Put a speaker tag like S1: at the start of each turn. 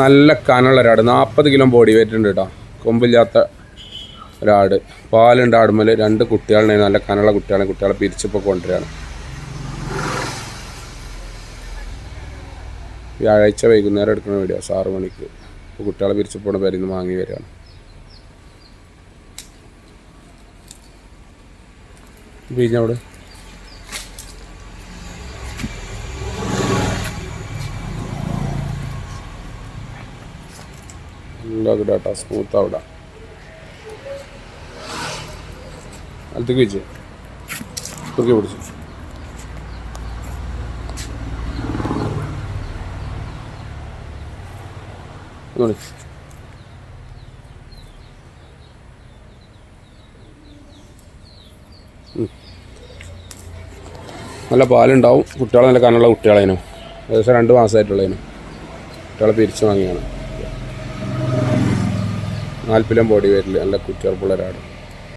S1: നല്ല കനുള്ള ഒരാട്. നാൽപ്പത് kilo body weight ഉണ്ട് കേട്ടോ കൊമ്പില്ലാത്ത ഒരാട്. പാലുണ്ട് ആടുമ്പോൾ രണ്ട് കുട്ടികളുടെ നല്ല കനുള്ള കുട്ടികളെ കുട്ടികളെ പിരിച്ചിപ്പോൾ കൊണ്ടുവരികയാണ് വ്യാഴാഴ്ച വൈകുന്നേരം എടുക്കുന്ന വീഡിയോ ആറ് മണിക്ക്. ഇപ്പോൾ കുട്ടികളെ പിരിച്ചപ്പോൾ പേരിൽ വാങ്ങി വരികയാണ്. പിഴിഞ്ഞവിടെ നല്ല കിടാട്ടാ സ്മൂത്ത് അവിടെ. അടുത്തേക്ക് വെച്ച്. തുറക്കി പിടിച്ചു. ഉം. നല്ല പാലുണ്ടാവും. കുട്ടികളെ നല്ല കനുള്ള കുട്ടികളേനും. ഏകദേശം രണ്ട് മാസമായിട്ടുള്ളതിനും കുട്ടികളെ പിരിച്ചു വാങ്ങിയാണ് നാൽപ്പതിലും ബോഡി വരില്ല നല്ല കുറ്റിയുറപ്പുള്ള ഒരാട്